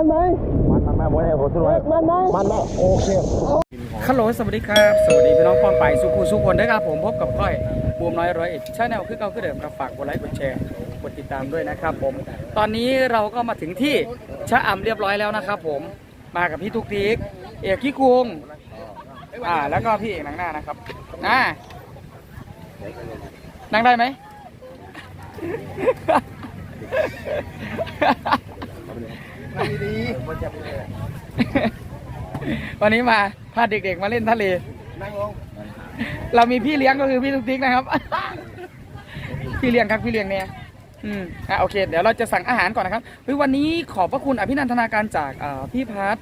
มันไหมมันมันมาบ่ได้ผมสุดเลยมันไหมมันมาโอเคฮัลโหลสวัสดีครับ สวัสดีพี่น้องป้องไปสุขุสุขคนด้วยครับผมพบกับก้อยบูมน้อยร้อยเอ็ดชาแนลคือเก่าคือเดิมครับฝากกดไลค์กดแชร์กดติดตามด้วยนะครับผม ตอนนี้เราก็มาถึงที่ชะอำเรียบร้อยแล้วนะครับผมมากับพี่ทุกทีกเอกขี้คุงอ่าแล้วก็พี่เอกหนังหน้านะครับอ่านั่งได้ไหมดี วันนี้มาพาเด็กๆมาเล่นทะเลๆนั่งลงเรามีพี่เลี้ยงก็คือพี่ตุ๊กติ๊กนะครับ พี่เลี้ยงครับพี่เลี้ยงเนี่ยอืมอะโอเค เดี๋ยวเราจะสั่งอาหารก่อนนะครับเฮ้ยวันนี้ขอบพระคุณอภินันทนาการจากเอ่อพี่พัท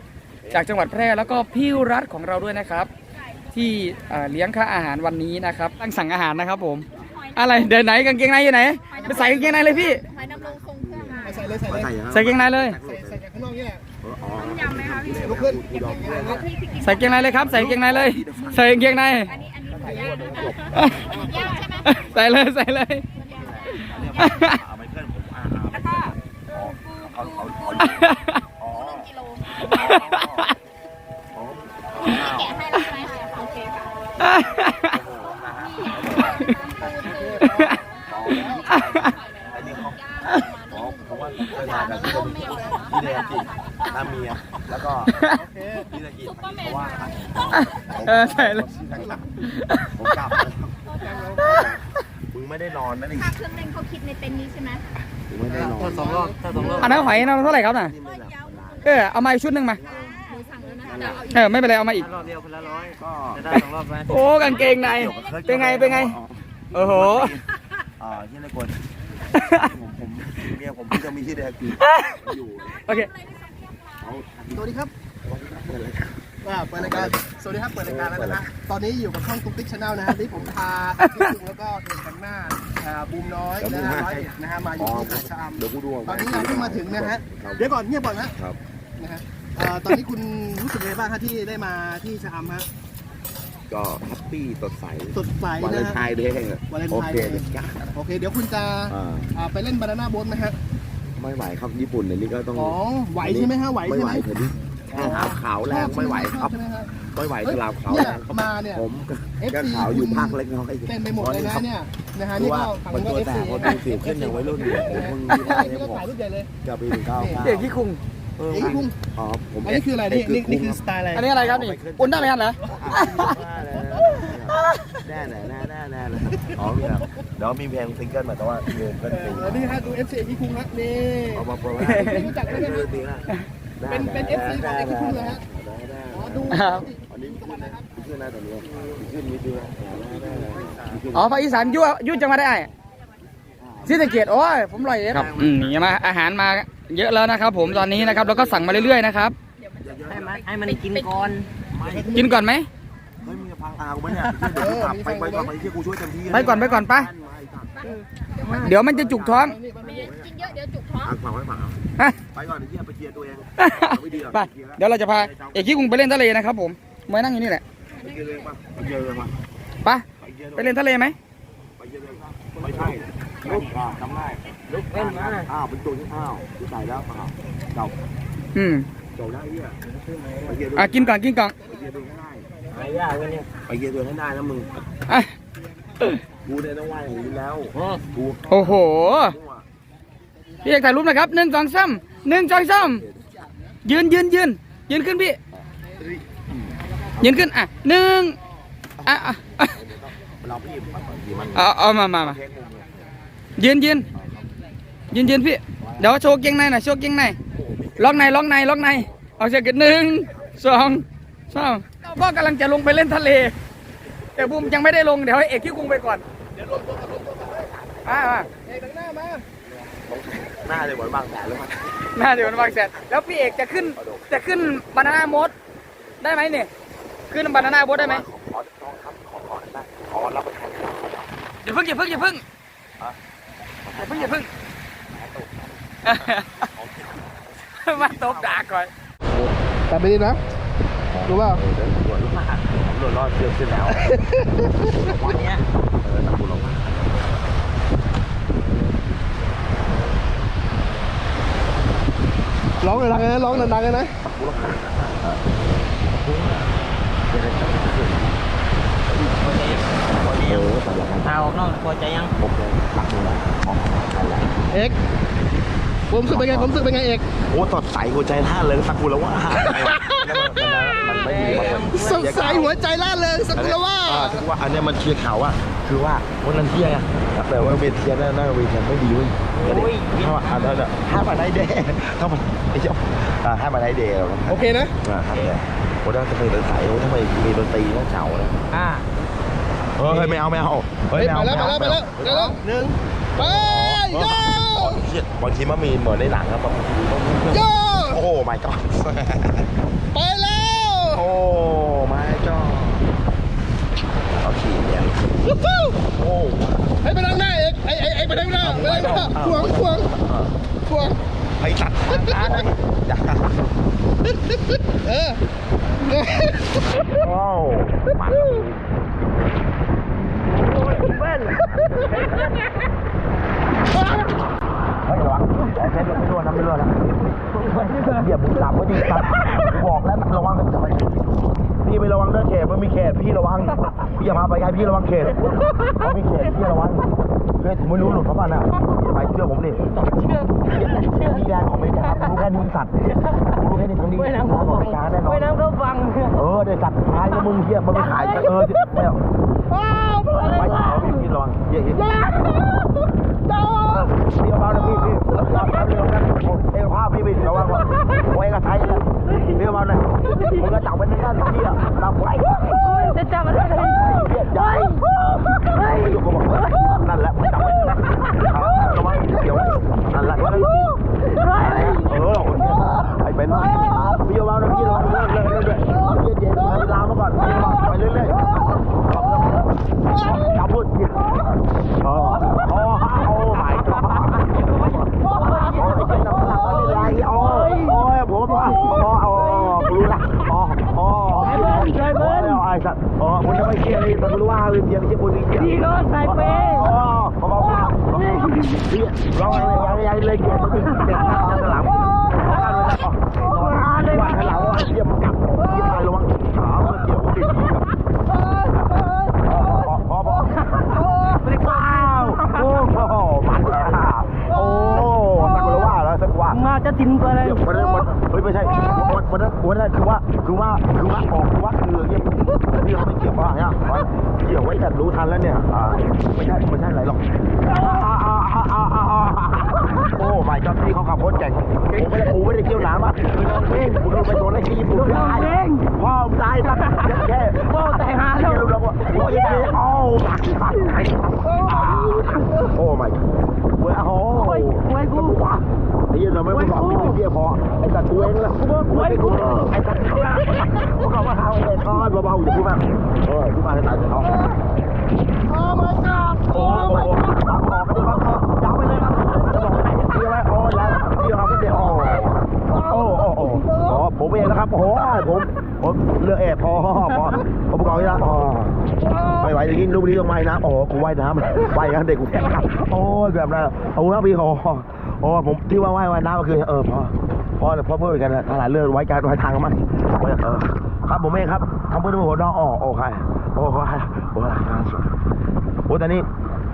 จากจังหวัดแพร่แล้วก็พี่รัฐของเราด้วยนะครับ ที่เอ่อเลี้ยงค่าอาหารวันนี้นะครับตั้งสั่งอาหารนะครับผม อะไรเดินไหนกางเกงในอยู่ไหนไปใส่กางเกงในเลยพี่หอยนางรมทรงเครื่องค่ะใส่เลยใส่เลยใส่ใส่กางเกงในเลยใส่ใส่จาก ข้างนอกนี่แหละอ๋อต้มยำไหมคะพี่ลุกขึ้นพี่พี่กินใส่กางเกงในเลยครับ ใส่กางเกงในเลย ใส่กางเกงใน อันนี้อันนี้หมูย่างนะคะหมูย่างใช่ไหมใส่เลยใส่เลยเอาไปเพื่อนผมอ่าแล้วก็เขาเขาอ๋อกิโลอ๋อแกะให้แล้วใช่ไหมโอเคค่ะ อันนี้เขาอ๋อผมว่า เคยทานกับที่ที่เดกิน้าเมีย แล้วก็ที่เดกิเพราะว่าเออใส่เลยผมกลับมึงไม่ได้นอนนะนี่ค่าเครื่องเล่นเขาคิดในเต็นท์นี้ใช่ไหมมึงไม่ได้นอนสองรอบถ้าสองรอบอันนั้นหอยเราเท่าไหร่ครับน่ะนี่ไม่หลับเออเอามาอีกชุดหนึ่งมาหนูสั่งแล้วนะคะเออไม่เป็นไรเอามาอีกรอบเดียวคนละร้อยก็จะได้สองรอบไหมโอ้กางเกงในเป็นไงเป็นไงโอ้โหอ่าที่ในกวนผมผม เมียผมเพิ่งจะมีที่เดกิอยู่โอเคเขาสวัสดีครับว่าเปิดรายการสวัสดีครับเปิดรายการแล้วนะฮะตอนนี้อยู่กับช่องตุ๊กติ๊กชาแนลนะฮะที่ผมพาพี่จุงแล้วก็เอกกันหน้าอ่าบูมน้อยนะฮะร้อยเอ็ดนะฮะมาอยู่ที่หาดชะอำเดี๋ยวกูดูตอนนี้เราเพิ่งมาถึงนะฮะเดี๋ยวก่อนเงียบก่อนนะครับนะฮะเอ่อตอนนี้คุณรู้สึกยังไงบ้างครับที่ได้มาที่ชะอำฮะ ก็แฮปปี้สดใสสดใสวันเลนะนฮะไทน์เดย์วาเลนโอไทน์เคเดย์จ้าโอเค เดี๋ยวคุณจะอ่าอ่าไปเล่นบานาน่าโบ๊ทไหมฮะ ไม่ไหวครับญี่ปุ่นเดี๋ยวนี้ก็ต้องอ๋อ ไหวใช่ไหมฮะ ไหวไม่ใช่ไหวไหมเถอะนี่ข้าวขาวขาวแรงไม่ไหวครับใช่ไหมฮะไม่ไหวเฮ้ยฉลามขาวเนี่แรยงครับมาเนี่ย ผม FC ก็ขาวอยู่ภาคเล็กน้อยเต็มไปหมดเลยนะเนี่ย นะฮะดูนี่ว่าก็ฝั่งมันนู้นตัวก็แต FC กพอดูสิวขึ้นอย่างวัยรุ่นอยู่ผมเพิ่งนี่ยี่ห้อนี่นี้ก็ผมถ่ายรูปใหญ่เลยจะปีหนึ่งเก้าเด็กขี้คุง เออเอ้ยพุ่งอ๋อผมอันนี้คืออะไรนี่นี่นี่คือสไตล์อะไร อันนี้อะไรครับนี่อุ่นได้ไหมครับเหรอ แน่แน่แน่แน่แน่เลยอ๋อมีครับเดี๋ยวมีเพลงซิงเกิลมาแต่ว่าเพลงก็เอเป็นอนี่ฮะดู FC พี่คุ้งฮะนี่เอามาโปรยรู้จักไหมเนี่ยดีนะเป็นเป็น FC ของไอ้พี่คุ้งเลยฮะอ๋อดูครับอันนี้ขึ้นนะขึ้นนะตอนนี้ขึ้นนิดเดียวอ๋อภาคอีสานยุ่ยุ่จังมาได้ซีสะเกตโอ้ยผมลอยเอ็ดครับอืมนี่มาอาหารมาเยอะแล้วนะครับ ผมตอนนี้นะครับแล้วก็สั่งมาเรื่อยๆนะครับให้มันให้มันกินก่อนกินก่อนไหม ตากูไหมเนี่ยเดี๋ยวกลับไปไปก่อนไปที่กูช่วยเต็มที่ไปก่อนไปก่อนปะเดี๋ยวมันจะจุกท้องกินเยอะเดี๋ยวจุกท้องพังเปล่าไม่พังฮะไปก่อนเดี๋ยวไปเคลียร์ตัวเองไม่ดีหรอกไปเดี๋ยวเราจะพาเอกขี้กุงไปเล่นทะเลนะครับผมมานั่งอยู่นี่แหละไปเคลียร์เลยป่ะไปเคลียร์เลยป่ะไปไปเล่นทะเลไหมไปเคลียร์เลยไม่ใช่ลุกจำได้ลุกเล่นมาอ้าวเป็นตัวที่อ้าวที่ใส่แล้วเปล่าเก่าอืมเก่าได้เนี่ยไปเคลียร์ตัวอะกินก่อนกินก่อนไปเคลียร์ตัวให้ได้ หายากเลยเนี่ยไปเคลียร์ตัวให้ได้แล้วมึงอะกูเนี่ยต้องไหวอย่างนี้แล้วกูโอ้โหพี่เอกถ่ายรูปหนะครับหนึ่งสองสามหนึ่งสองสามยืนยืนยืนยืนขึ้นพี่ยืนขึ้นอะหนึ่งอะอะอะเราพี่มันเอาเอามามามาเทคมุมเนี่ยยืนยืนยืนยืนพี่เดี๋ยวโชว์เกียงในหน่อยโชว์เกียงในล็อกในล็อกในล็อกในเอาเสียกันหนึ่งสองสาม ก็กำลังจะลงไปเล่นทะเล แต่บูมยังไม่ได้ลงเดี๋ยวให้เอกที่กรุงไปก่อนอ่ามาเอกหน้ามาหน้าเลยเหมือนบางแสนเลยมั้งน่าเดี๋ยวมันวางเสร็จแล้วพี่เอกจะขึ้นจะขึ้นบานาน่าโมดได้ไหมเนี่ยขึ้นบานาน่าโมดได้ไหมขอของครับขอขอได้ขอรับประทานอย่าเพิ่งอย่าเพิ่งอย่าเพิ่งอย่าเพิ่งอย่าเพิ่งมาตบด่าก่อนแต่ไปดีนะ รู้เปล่าเดินตรวจรอดตำรวจรอดเชือกขึ้นแล้ววันเนี้ยเออตำรวจลงมาลร้องดังๆนะร้องดังๆนะเอาออกนอกพอใจยังเอกผมรู้สึกเป็นไงผมรู้สึกเป็นไงเอกโอ้ตอดใสหัวใจท่าเลยตะกูแล้วว่า มันไม่มีสดใสหัวใจล่าเริงสักละว่าอ่าถึงว่าอันเนี้ยมันเชียร์ข่าวว่า คือว่าวันนั้นเที่ยงอะแต่ว่าเวทียร์หน้าหน้าเวทีไม่ดีเว้ยถ้าว่าอันนั้นอะห้ามาไนเดย์ถ้ามันไอ้เจ้าอ่าห้ามาไนเดย์โอเคนะอ่าครับเนี่ยโอ้ถ้าจะเป็นสายโอ้ทำไมมีดนตรีต้องเฉาเลยอ่าเฮ้ยไม่เอาไม่เอาเฮ้ยไปแล้วไปแล้วไปแล้วไปแล้วหนึ่งไปโยเชี่ยบางทีมันมีเหมือนในหนังครับบางทีต้องโยโอ้ my god ไปแล้ว โอ้ my god เขาขี่เนี่ยวู้ฮู้โอ้ให้ไปทางหน้าเอกไอ้ไอ้ไอ้ไปทางหน้าไปทางหน้าขวงขวงขวงไปตัดทางอย่าเออโอ้มันเฮ้ยระวังไอ้เซ็ตไม่รั่วนะไม่รั่วนะเหยียบมึงจับไว้ดิสัตว์บอกแล้วระวังจะไปพี่ไม่ระวังเด้อเขตมันมีเขตพี่ระวังพี่อย่าพาไปไกลพี่ระวังเขตเขามีเขตพี่ระวังเฮ้ยผมไม่รู้หลุดเพราะมันอะไปเชื่อผมดิเชื่อเชื่อนี่แดงของไม่ได้รู้แค่นี้สัตว์รู้แค่นี้ตรงนี้ไม่น้ำเขาบอกกาแน่นอนน้ำก็ฟังเออได้สัตว์ขายกับมึงเฮียมันไม่ขายเออไม่เอาไปเอาพี่พี่ระวังเยเฮีย พี่เอาเบานะพี่พี่เอาเบาเร็วกันเอ้ภาพพี่พี่ระวังว่าโอ้ยกระไทยนะพี่เอาเบาหน่อยมึงก็จับไว้ในนั่นพี่อะจับไว้จะจับมันได้ไงเฮียใหญ่ไม่อยู่ก็บอกนั่นแหละมึงจับไว้ระวังเดี๋ยวนั่นแหละเออไอ้เป็นพี่เอาเบานะพี่ระวังเรื่อยเรื่อยเรื่อยเย็นเย็นให้ลามาก่อนไปเรื่อยๆจับพูดเออโอ้โอ้ my god โอ้ยไอ้เจ้าหน้าหลังมันเป็นไรโอ้ยโอ้ยผมอะโอ้โอ้รู้ละโอ้โอ้ไอ้เบิร์นไอ้เบิร์น ไอ้สัตว์โอ้คุณจะไม่เชียร์เลยแต่รู้ว่าเชียร์ไม่ใช่คุณเชียร์พี่ก็ใส่เปย์โอ้เขาบอกว่าพี่ร้องอะไรยังยังเลยเกียร์มันเป็นเด็กนักสลับเลยว่าให้เราเยี่ยมกับที่ตายระวังขาเกี่ยวกับติดพอพอว้าวโอ้โหมันโอ้สักว่าว่าแล้วสักว่ามาจะทิ้งตัวเลยเดี๋ยววันนั้นวันเฮ้ยไม่ใช่วันวันนั้นวันนั้นคือว่าคือว่าคือว่าออกคือว่าคือเงี้ยพี่เขาไม่เกี่ยวว่าเนี่ยเกี่ยวไว้แต่รู้ทันแล้วเนี่ยอ่าไม่ใช่ไม่ใช่อะไรหรอกโอ้ my god พี่เขาขับรถเก่งผมไม่ได้กูไม่ได้เกี่ยวน้ำอะคือเอง กูโดนไปโดนไอ้ที่ญี่ปุ่นตายพ่อตายซะแค่พ่อตายหาแล้วรู้แล้วว่าโอ้ยโอ้โอ้ my god เว้ยโอ้โหไว้กูไอ้ยันเราไม่บอกพี่เบี้ยพอไอ้สัตว์กูเองละกูบอกกูไอ้กูไอ้สัตว์กูละกูเขาว่าเขาเลยทอดเบาๆอย่าพูดมากเออพูดมาให้ตายเขาโอ้ my god โอ้โห โอ้โหผมผมเลือกเอ็ดพอพอผมบอกให้ละอ๋อไม่ไหวอย่างนี้ลูกนี้ต้องว่ายน้ำโอ้กูว่ายน้ำว่ายกันเด็กกูแค่ขับโอ้ยแบบนั้นโอ้ครับพี่โอ้โอ้ผมที่ว่าว่ายว่ายน้ำก็คือเออพอพอพอเพื่อนกันนะขนาดเลือกไว้การไว้ทางกันมั้งเออครับผมเองครับทำเพื่อนหัวน้องอ๋อโอเคโอ้โหโอ้โหแต่นี่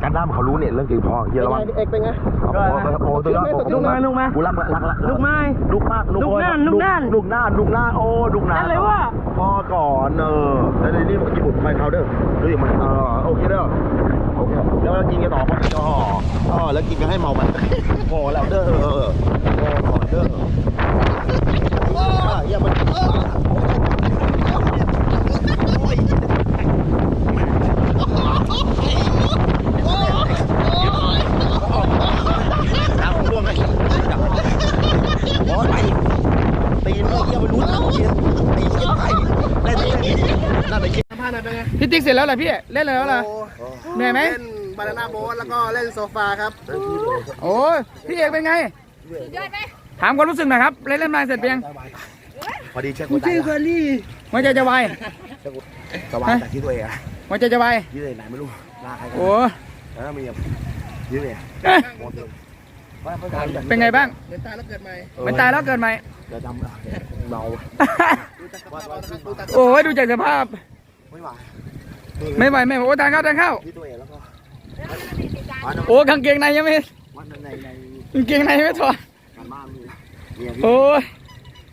การน้ำเขารู้เนี่ยเรื่องจริงพอเยอะระวังเอกเป็นไงโอ้โหโอ้โหตัวน้องลูกมาลูกมากูรักรักรักลูกไม้ลูกมากลูกลูกน่านลูกน่านลูกน่านลูกน่านโอ้ลูกน่านนั่นเลยว่ะพอก่อนเออแล้วในนี้มันญี่ปุ่นไปเขาเด้อดูอย่างมันเออโอเคเด้อโอเคแล้วเรากินกันต่อไปอ๋ออ๋อแล้วกินกันให้เมามันพอแล้วเด้อเออพอก่อนเด้ออะอย่ามันน้ำร่วงเลย โอ้ยไปตีนเยี่ยมันรู้นะเยี่ยตีเยี่ยไปได้ตีนั่นไปกินสัมภาษณ์หน่อยเป็นไงพี่ติ๊กเสร็จแล้วเหรอพี่เล่นแล้วเหรอโอ้เหนื่อยไหมเล่นบานาน่าโบ๊ทแล้วก็เล่นโซฟาครับโอ้ยพี่เอกเป็นไงสุดยอดไหมถามความรู้สึกหน่อยครับเล่นเล่นมาเสร็จเพียงพอดีเช็คหัวใจแล้วหัวใจจะวายสว่างจากที่ตัวเองอะหัวใจจะวายที่ตัวเองไหนไม่รู้ลาใครกันโอ้แล้วมีแบบที่ตัวเอง เอ๊ะเป็นไงบ้างเหมือนตายแล้วเกิดใหม่เหมันตายแล้วเกิดใหม่จะจำไม่ได้เมาดูจากสภาพเอานะครับดูจากโอ้ยดูจากสภาพ ไม่ไหวไม่ไหวไม่ไหวโอ้ทานข้าวทานข้าวที่ตัวเองแล้วก็โอ้กางเกงในยังไม่วัดในในกางเกงในยังไม่ถอดการบ้านนี่เนี่ยโอ้ย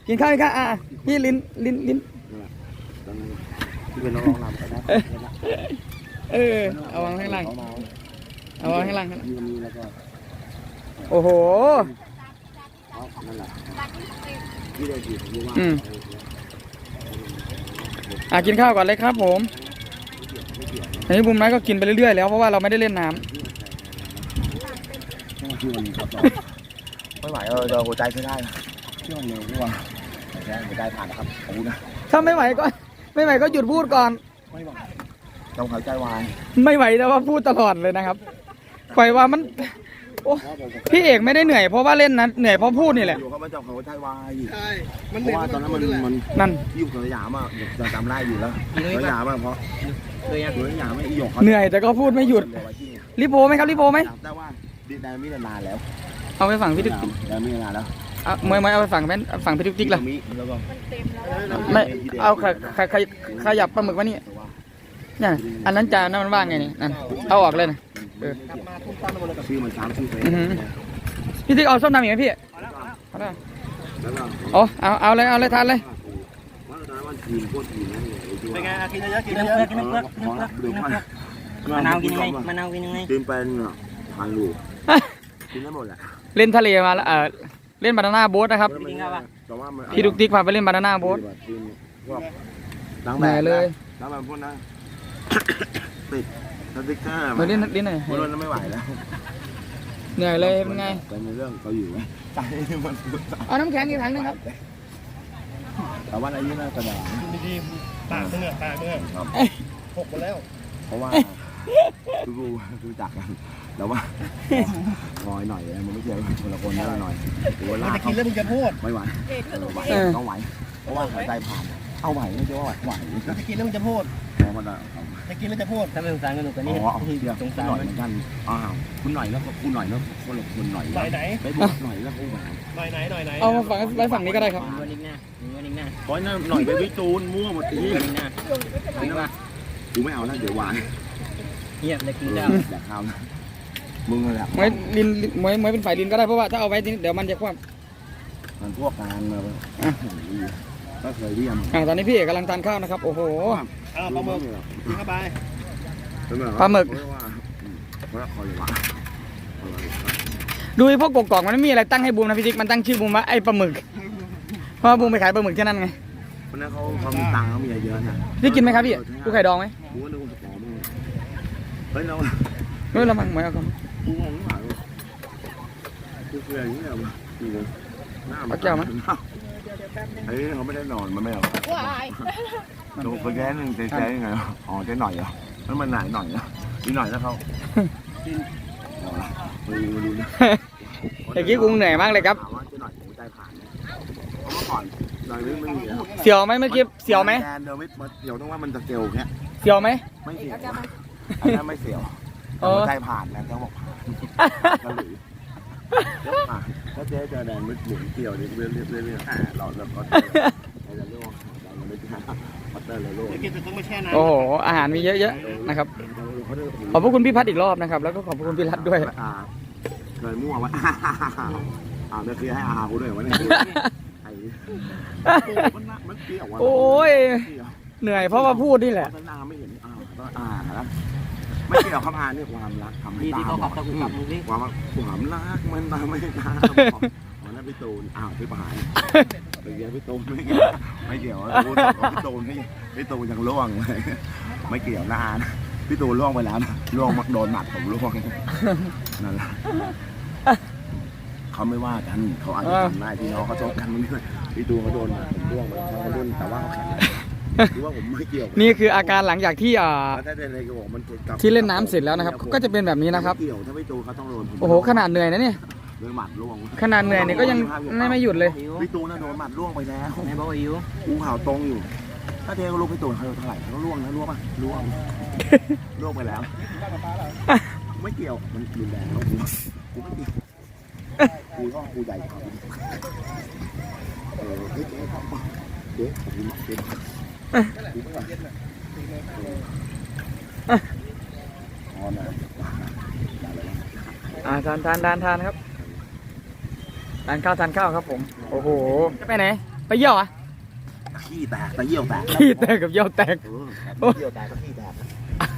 กินข้าวกินข้าวอะพี่ลิ้นลิ้นลิ้นตอนนั้นที่เป็นน้องรำกันนะเออเอาวางข้างล่างเขาเมาเอาวางข้างล่างข้างล่างมีมีแล้วก็ โอ้โหเขานั่นแหละที่ได้ยินที่ว่าอืม อะกินข้าวก่อนเลยครับผมอันนี้บุมไม้ก็กินไปเรื่อยๆแล้วเพราะว่าเราไม่ได้เล่นน้ำไม่ไหวเออเดี๋ยวหัวใจใช้ได้ช่วงเร็วด้วยใช้หัวใจผ่านนะครับขอบคุณนะถ้าไม่ไหวก็ ไม่ไหวก็หยุดพูดก่อน ไม่ไหวต้องหายใจวายไม่ไหวแต่ว่าพูดตลอดเลยนะครับปล่อยว่ามัน โอ้พี่เอกไม่ได้เหนื่อยเพราะว่าเล่นนะเหนื่อยเพราะพูดนี่แหละอยู่เขาไม่จับหัวใจวายใช่มันเพเหนื่ราะอยว่าตอนนั้นมันแหละมันนั่นอยู่กับสยามอะจะจำได้อยู่แล้วสยามอะเพราะอยู่สยามไม่อีหยกเขาเหนื่อยแต่ก็พูดไม่หยุดรีโพไหมครับรีโพไหมแต่ว่าดีไดมินานแล้ว เอาไปฝั่งพี่ติ๊กไดมินานแล้วเอามวยมวยเอาไปฝั่งแม่นฝั่งพี่ติ๊กล่ะแล้วก็ไม่เอาขขขขยับปลาหมึกมานี่เนี่ยอันนั้นจานนั้นมันว่างไงนี่นั่นเอาออกเลยนะ เออกลับมาทุ่มตั้มไปหมดเลยกับชื่อมันซ้ำชื่อเฟซพี่ติ๊กเอาส้มตำอีกไหมพี่เอาแล้วแล้วก็โอ้เอาเอาเลยเอาเลยทานเลยว่าตอนนั้นมันทีมโคตรทีมนั่นเลยเป็นไงอะกินเยอะๆกินเยอะกินเพื่อนกินเพื่อนกินเพื่อนมะนาวกินยังไงมะนาวกินยังไงกินเป็นพันลูกกินได้หมดแหละเล่นทะเลมาแล้วเออเล่นบานาน่าโบ๊ทนะครับ แต่ว่ามันพี่ดุกติ๊กพาไปเล่นบานาน่าโบ๊ท พวกล้างเหแบนื่อยบเลยล้างแบบพวกนั้นติด สติ๊กเกอร์มาเล่นเล่นหน่อยมันรนไม่ไหวแล้วเหนื่อยเลยเป็นไงแต่ในเรื่องเขาอยู่ไหมใจมันเอาน้ำแข็งอีกถังหนึงครับ แต่ว่าอายุน่าจะแดงๆดีๆปากเมื่อปากเมื่อครับ หกหมดแล้ว เพราะว่าดูดูจักกันแต่ว่าคอยหน่อยมันไม่เกี่ยวคนละคนนิดหน่อยหัวมึงลากจะกินแล้วมึงจะพูดไม่ไหวไหวต้องไหวเพราะว่าหายใจผ่าน เอาไหวไม่ใช่ว่าไหวมึงจะกินแล้วมึงจะพูดเพราะมันอะจะกินแล้วจะพูดถ้าไม่สงสารกันหนูกันอ๋นี่อเอาเดียวสงคุสาณรหน่อยมัเหนมือนกันอ้าวคุณหน่อยแล้วคุณหน่อยแล้วคนละคนหน่อยหน่อยไหนไปบอกหน่อยแล้วกูหน่อยหน่อยไหนหน่อยไหนเอามาฝั่งไว้ฝั่งนี้ก็ได้ครับมีวันอีกหน้ามีวันอีกหน้าเพราะนั่นหน่อยไปวิจูนมั่วหมดทีมีวันอีกหน้ามีว่ากูไม่เอาแล้วเดี๋ยวหวานเงียบเลยกินข้าวแดกข้าวนะมึงเลยแหละมวยลินมวยมวยเป็นฝ่ายลินก็ได้เพราะว่าถ้าเอาไว้ทีนี้เดี๋ยวมันจะคว่มันพวกกลางมา ก็เคยเรียมำอ่าตอนนี้พี่เอกกำลังทานข้าวนะครับ โอ้โหอ้าปลาหมึกกินเข้าไปปลาหมึก ดูไอ้พวกกกอกมันไม่มีอะไรตั้งให้บูมนะพี่ติ๊กมันตั้งชื่อบูมว่าไอ้ปลาหมึก เพราะว่าบูมไปขายปลาหมึกที่นั่นไงเพราะนั้นเขาเขามีตังค์เขามีเยอะนะพี่กินไหมครับพี่กูไข่ดองไหมกูก็นึกว่าปลอมเฮ้ยเราไม่ละมังมวยเอาครับกูงงหรือเปล่ากูเกลียดอย่างนี้เหรอวะจริงเห รอหน้ามันเฮ้ยเขาไม่ได้นอนมันไม่เอาว้ายโดนไปแค่หนึ่งเจ๊ๆยังไงอ๋อเจ๊หน่อยเหรอแล้วมันไหนหน่อยนะมีหน่อยแล้วเขาไม่รู้ไม่รู้นะเมื่อกี้กูเหนื่อยมากเลยครับถามว่าเจ๊หน่อยหัวใจผ่านเพราะเมื่อก่อนหน่อยนึงไม่มีแล้วเสียวไหมเมื่อกี้เสียวไหมแกนเดิมไม่เดี๋ยวต้องว่ามันจะเกลแค่เสียวไหมไม่เสียวอันนั้นไม่เสียวแต่หัวใจผ่านนะเขาบอกผ่าน กระหรือผ่านถ้าเจ๊เจอแดงไม่หมุนเกี่ยวเรื่อยๆเรื่อยๆเรื่อยๆอ่าเราเราก็เราจะเรื่องเราไม่ได้พัตเตอร์เลยโลกเดี๋ยวกินจะต้องไม่แช่น้ำโอ้โหอาหารมีเยอะๆนะครับ ขอบพระคุณพี่พัดอีกรอบนะครับ แล้วก็ขอบพระคุณพี่รัฐด้วย อ่าเคยมั่วไว้อ่าไม่เคยให้อากูด้วยวะเนี่ยไอ้มันมันเกี่ยววะโอ้ย เหนื่อยเพราะว่าพูดนี่แหละพัฒนาไม่เห็นอ่า ก็อ่าแล้วไม่เกี่ยวคำอ่านนี่ความรักทำให้นี่ตาที่เขาบขัอบดตะกุกกับมึงสิความว่าความรักมันทำให้ตาบอดวันนั้นพี่ตูนอ้าวพี่ปหายไปเกี่ยวพี่ตูนไม่เกี่ยวไม่เกี่ยวพูดกับพี่ตูนพี่พี่ตูนยังล่วงเลยไม่เกี่ยวนะอานะพี่ตูนล่วงไปแล้วนะล่วงโดนหมัดผมล่วงนั่นแหละเขาไม่ว่ากันเขาอาจจะทำได้ที่น้องเขาชกกันมันด้วยพี่ตูนเขาโดนหมัดผมล่วงไปเขารุ่นแต่ว่าเขาแข็งแรง หรือว่าผมไม่เกี่ยวนี่คืออาการหลังจากที่อ่าถ้าเป็นอะไรก็บอกมันกลับที่เล่นน้ำเสร็จแล้วนะครับ ก็จะเป็นแบบนี้นะครับเกี่ยวถ้าไม่ตูเขาต้องโดนผมโอ้โห ขนาดเหนื่อยนะเนี่ย โดนหมัดล่วงขนาดเหนื่อยเนี่ยก็ยังไม่ไม่หยุดเลยหิวพี่ตูนน่ะโดนหมัดล่วงไปแล้วไหนบอกว่าหิวกูเข่าตรงอยู่ ถ้าเทก็รู้พี่ตูนเขาเท่าไหร่เขาล่วงนะล่วงป่ะล่วง ล่วงไปแล้ว ไม่เกี่ยวมันรุนแรงแล้วกูกูไม่เกี่ยวคุยห้องคุยใหญ่ครับเออเฮ้ยเจ๊ครับเจ๊ขอบคุณมากเจ๊คุยไม่ไหว อ่าทานทานทานทานครับทานข้าวทานข้าวครับผม โอ้โห จะไปไหน ไปเยี่ยวอะขี้แตกตะเยี่ยวแตกขี้แตกกับเยี่ยวแตกเออเยี่ยวแตกก็ขี้แตก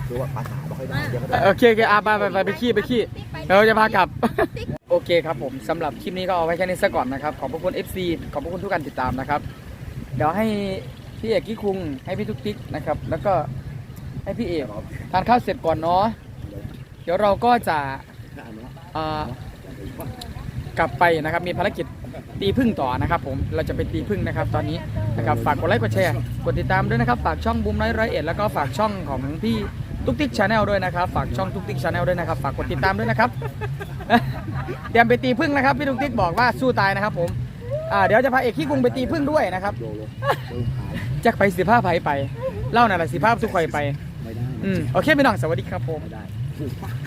คือว่าภาษาไม่ค่อยได้เดี๋ยวก็ได้โอเคโอเคอะไปไปไปไปขี้ไปขี้เราจะพากลับ โอเคครับผมสำหรับคลิปนี้ก็เอาไว้แค่นี้ซะก่อนนะครับ ขอบพระคุณ FC ขอบพระคุณทุกการติดตามนะครับ เดี๋ยวให้ พี่เอกกี้คุงให้พี่ทุกติ๊กนะครับ แล้วก็ให้พี่เอกทานข้าวเสร็จก่อนเนาะเดี๋ยวเราก็จะอ่ากลับไปนะครับมีภารกิจตีพึ่งต่อนะครับ ผมเราจะไปตีพึ่งนะครับ ตอนนี้นะครับฝากกดไลค์กดแชร์กดติดตามด้วยนะครับฝากช่องบูมน้อยร้อยเอ็ดแล้วก็ฝากช่องของพี่ตุ๊กติ๊กชาแนลด้วยนะครับ ฝากช่องตุ๊กติ๊กชาแนลด้วยนะครับ ฝากกดติดตามด้วยนะครับเตรียมไปตีพึ่งนะครับพี่ตุ๊กติ๊กบอกว่าสู้ตายนะครับ ผมเดี๋ยวจะพาเอกขี้กรุงไปตีพึ่งด้วยนะครับ โลโลเริ่มขายจักไปสิผ้าไผไป เล่าหน่อยละสิภาพทุกคนไป ไม่ได้อืมโอเคพี่น้องสวัสดีครับผม ไม่ได้